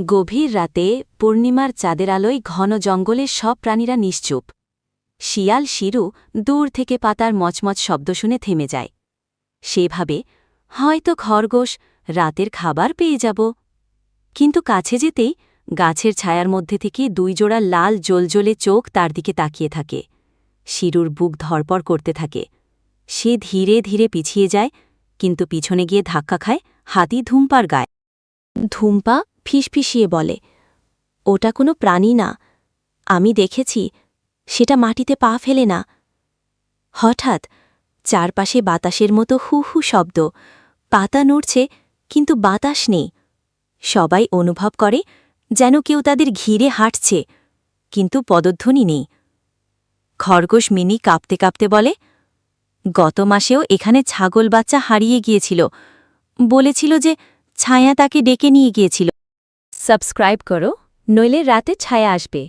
গভীর রাতে পূর্ণিমার চাঁদের আলোয় ঘন জঙ্গলের সব প্রাণীরা নিশ্চুপ। শিয়াল শিরু দূর থেকে পাতার মচমচ শব্দ শুনে থেমে যায়। সে ভাবে, হয়তো খরগোশ রাতের খাবার পেয়ে যাব। কিন্তু কাছে যেতেই গাছের ছায়ার মধ্যে থেকে দুই জোড়া লাল জলজলে চোখ তার দিকে তাকিয়ে থাকে। শিরুর বুক ধরপড় করতে থাকে। সে ধীরে ধীরে পিছিয়ে যায়, কিন্তু পিছনে গিয়ে ধাক্কা খায় হাতি ধুম্পার গায়ে। ধুম্পা ফিসফিসিয়ে বলে, ওটা কোনো প্রাণী না। আমি দেখেছি, সেটা মাটিতে পা ফেলে না। হঠাৎ চারপাশে বাতাসের মতো হু হু শব্দ, পাতা নড়ছে, কিন্তু বাতাস নেই। সবাই অনুভব করে যেন কেউ তাদের ঘিরে হাঁটছে, কিন্তু পদধ্বনি নেই। খরগোশ মিনি কাঁপতে কাঁপতে বলে, গত মাসেও এখানে ছাগল বাচ্চা হারিয়ে গিয়েছিল। বলেছিল যে ছায়া তাকে ডেকে নিয়ে গিয়েছিল। সাবস্ক্রাইব করো নইলে রাতে ছায়া আসবে।